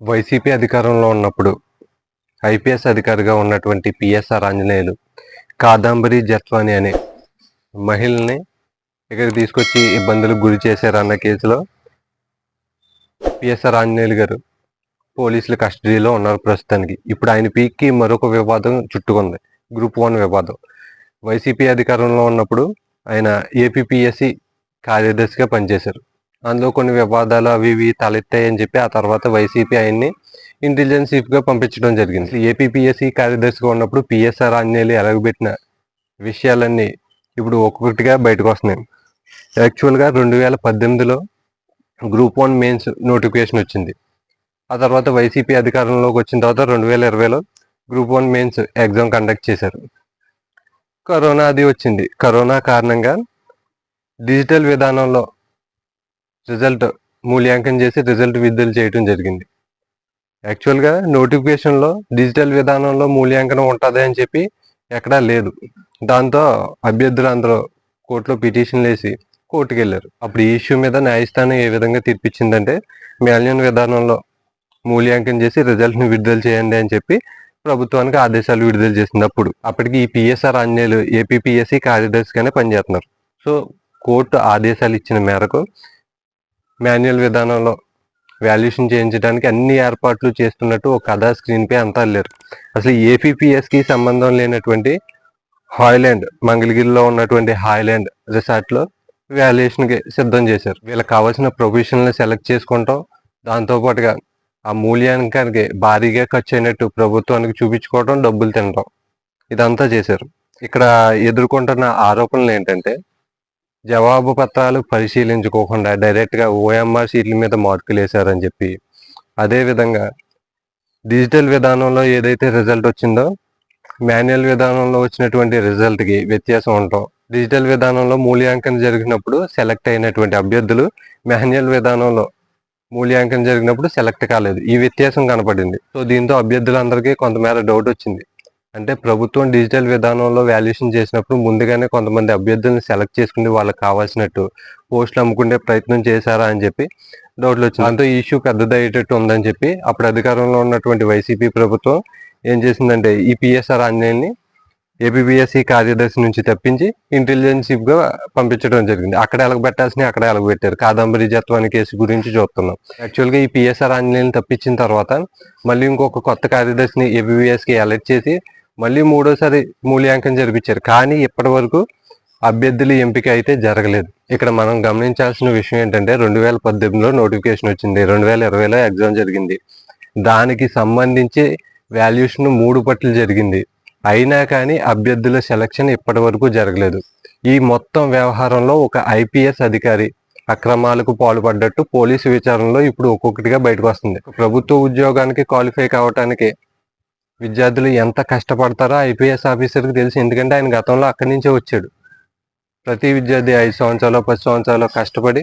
YCP అధికారంలో ఉన్నప్పుడు IPS అధికారిగా ఉన్నటువంటి పిఎస్ఆర్ ఆంజనేయులు కాదంబరి జత్వాని అనే మహిళని ఇక్కడికి తీసుకొచ్చి ఇబ్బందులకు గురి చేశారన్న కేసులో పిఎస్ఆర్ ఆంజనేయులు గారు పోలీసుల కస్టడీలో ఉన్నారు ప్రస్తుతానికి. ఇప్పుడు ఆయన పీక్కి మరొక వివాదం చుట్టుకుంది. గ్రూప్ వన్ వివాదం. వైసీపీ అధికారంలో ఉన్నప్పుడు ఆయన ఏపీపీఎస్సి కార్యదర్శిగా పనిచేశారు. అందులో కొన్ని వివాదాలు అవి ఇవి తలెత్తాయని చెప్పి ఆ తర్వాత వైసీపీ ఆయన్ని ఇంటెలిజెన్స్ చీఫ్గా పంపించడం జరిగింది. ఏపీపీఎస్సీ కార్యదర్శిగా ఉన్నప్పుడు పిఎస్ఆర్ ఆంజనేయులు ఎలగబెట్టిన విషయాలన్నీ ఇప్పుడు ఒక్కొక్కటిగా బయటకు వస్తున్నాయి. యాక్చువల్గా రెండు వేల పద్దెనిమిదిలో గ్రూప్ వన్ మెయిన్స్ నోటిఫికేషన్ వచ్చింది. ఆ తర్వాత వైసీపీ అధికారంలోకి వచ్చిన తర్వాత రెండు వేల ఇరవైలో group one mains exam conduct చేశారు. కరోనా అది వచ్చింది. కరోనా కారణంగా డిజిటల్ విధానంలో రిజల్ట్ మూల్యాంకనం చేసి రిజల్ట్ విడుదల చేయడం జరిగింది. యాక్చువల్గా నోటిఫికేషన్లో డిజిటల్ విధానంలో మూల్యాంకనం ఉంటుంది అని చెప్పి ఎక్కడా లేదు. దాంతో అభ్యర్థులు అందరూ కోర్టులో పిటిషన్లు వేసి కోర్టుకు వెళ్ళారు. అప్పుడు ఈ ఇష్యూ మీద న్యాయస్థానం ఏ విధంగా తీర్పిచ్చిందంటే మాన్యువల్ విధానంలో మూల్యాంకనం చేసి రిజల్ట్ని విడుదల చేయండి అని చెప్పి ప్రభుత్వానికి ఆదేశాలు విడుదల చేసింది అప్పుడు. అప్పటికి ఈ పిఎస్ఆర్ ఆంజనేయులు ఏపీపీఎస్సీ కార్యదర్శిగానే పనిచేస్తున్నారు. సో కోర్టు ఆదేశాలు ఇచ్చిన మేరకు మాన్యువల్ విధానంలో వాల్యుయేషన్ చేయించడానికి అన్ని ఏర్పాట్లు చేస్తున్నట్టు ఒక కథా స్క్రీన్పై అంతా లేరు అసలు ఏపీపీఎస్కి సంబంధం లేనటువంటి హాయ్లాండ్ మంగళగిరిలో ఉన్నటువంటి హాయ్లాండ్ రిసార్ట్లో వాల్యుయేషన్కి సిద్ధం చేశారు. వీళ్ళకి కావాల్సిన ప్రొఫెషనల్ సెలెక్ట్ చేసుకుంటాం. దాంతో పాటుగా ఆ మూల్యాంకానికి భారీగా ఖర్చు అయినట్టు ప్రభుత్వానికి చూపించుకోవడం డబ్బులు తినడం ఇదంతా చేశారు. ఇక్కడ ఎదుర్కొంటున్న ఆరోపణలు ఏంటంటే జవాబు పత్రాలు పరిశీలించుకోకుండా డైరెక్ట్గా ఓఎంఆర్ సీట్ల మీద మార్కులు వేశారని చెప్పి. అదేవిధంగా డిజిటల్ విధానంలో ఏదైతే రిజల్ట్ వచ్చిందో మాన్యువల్ విధానంలో వచ్చినటువంటి రిజల్ట్కి వ్యత్యాసం ఉండటం. డిజిటల్ విధానంలో మూల్యాంకనం జరిగినప్పుడు సెలెక్ట్ అయినటువంటి అభ్యర్థులు మాన్యువల్ విధానంలో మూల్యాంకనం జరిగినప్పుడు సెలెక్ట్ కాలేదు. ఈ వ్యత్యాసం కనపడింది. సో దీంతో అభ్యర్థులందరికీ కొంతమేర డౌట్ వచ్చింది. అంటే ప్రభుత్వం డిజిటల్ విధానంలో వాల్యుయేషన్ చేసినప్పుడు ముందుగానే కొంతమంది అభ్యర్థులను సెలెక్ట్ చేసుకుని వాళ్ళకి కావాల్సినట్టు పోస్టులు అమ్ముకునే ప్రయత్నం చేశారా అని చెప్పి డౌట్లు వచ్చింది. దాంతో ఇష్యూ పెద్దదయ్యేటట్టు ఉందని చెప్పి అప్పుడు అధికారంలో ఉన్నటువంటి వైసీపీ ప్రభుత్వం ఏం చేసిందంటే ఈ పిఎస్ఆర్ ఆంజనేయుల్ని ఏపీబీఎస్సీ కార్యదర్శి నుంచి తప్పించి ఇంటెలిజెన్సీగా పంపించడం జరిగింది. అక్కడ ఎలగబెట్టాల్సిన అక్కడ ఎలగబెట్టారు. కాదంబరి జత్వాని కేసు గురించి చూస్తున్నాం. యాక్చువల్గా ఈ పిఎస్ఆర్ ఆంజనేయుని తప్పించిన తర్వాత మళ్ళీ ఇంకొక కొత్త కార్యదర్శిని ఏబీబీఎస్కి అలర్ట్ చేసి మళ్ళీ మూడోసారి మూల్యాంకనం జరిపించారు. కానీ ఇప్పటి వరకు అభ్యర్థుల ఎంపిక అయితే జరగలేదు. ఇక్కడ మనం గమనించాల్సిన విషయం ఏంటంటే రెండు వేల పద్దెనిమిదిలో నోటిఫికేషన్ వచ్చింది. రెండు వేల ఇరవైలో ఎగ్జామ్ జరిగింది. దానికి సంబంధించి వాల్యుయేషన్ మూడు పట్లు జరిగింది. అయినా కానీ అభ్యర్థుల సెలక్షన్ ఇప్పటి వరకు జరగలేదు. ఈ మొత్తం వ్యవహారంలో ఒక ఐపీఎస్ అధికారి అక్రమాలకు పాల్పడ్డట్టు పోలీసు విచారణలో ఇప్పుడు ఒక్కొక్కటిగా బయటకు వస్తుంది. ప్రభుత్వ ఉద్యోగానికి క్వాలిఫై కావటానికి విద్యార్థులు ఎంత కష్టపడతారో ఐపీఎస్ ఆఫీసర్కి తెలుసు. ఎందుకంటే ఆయన గతంలో అక్కడి నుంచే వచ్చాడు. ప్రతి విద్యార్థి ఐదు సంవత్సరాలు పది సంవత్సరాలు కష్టపడి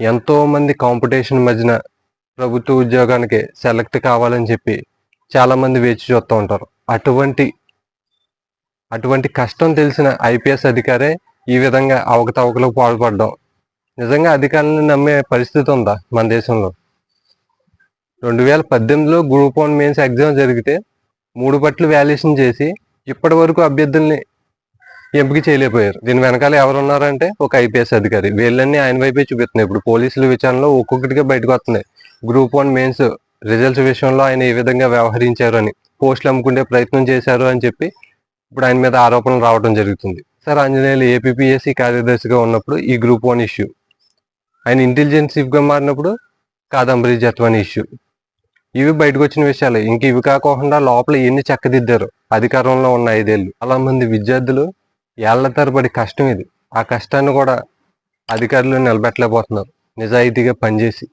ఎంతోమంది కాంపిటీషన్ మధ్యన ప్రభుత్వ ఉద్యోగానికి సెలెక్ట్ కావాలని చెప్పి చాలామంది వేచి చూస్తూ ఉంటారు. అటువంటి అటువంటి కష్టం తెలిసిన ఐపీఎస్ అధికారే ఈ విధంగా అవకతవకలకు పాల్పడడం. నిజంగా అధికారులను నమ్మే పరిస్థితి ఉందా మన దేశంలో? రెండు వేల పద్దెనిమిదిలో గ్రూప్ వన్ మెయిన్స్ ఎగ్జామ్ జరిగితే మూడు పట్లు వాల్యుయేషన్ చేసి ఇప్పటి వరకు అభ్యర్థుల్ని ఎంపిక చేయలేకపోయారు. దీని వెనకాల ఎవరు ఉన్నారంటే ఒక ఐపీఎస్ అధికారి. వీళ్ళన్నీ ఆయన వైపే చూపిస్తున్నాయి. ఇప్పుడు పోలీసుల విచారణలో ఒక్కొక్కటిగా బయటకు వస్తున్నాయి. గ్రూప్ వన్ మెయిన్స్ రిజల్ట్స్ విషయంలో ఆయన ఏ విధంగా వ్యవహరించారు అని పోస్టులు అమ్ముకునే ప్రయత్నం చేశారు అని చెప్పి ఇప్పుడు ఆయన మీద ఆరోపణలు రావడం జరుగుతుంది. సార్ ఆంజనేయులు ఏపీఎస్సీ కార్యదర్శిగా ఉన్నప్పుడు ఈ గ్రూప్ వన్ ఇష్యూ ఆయన ఇంటెలిజెన్స్ చీఫ్గా మారినప్పుడు కాదంబరి జత్వాని ఇష్యూ ఇవి బయటకు వచ్చిన విషయాలు. ఇంక ఇవి కాకుండా లోపల ఎన్ని చక్కదిద్దారు. అధికారంలో ఉన్న ఐదేళ్ళు. చాలా మంది విద్యార్థులు ఏళ్ళ తరబడి కష్టం ఇది. ఆ కష్టాన్ని కూడా అధికారులు నిలబెట్టలేకపోతున్నారు. నిజాయితీగా పనిచేసి.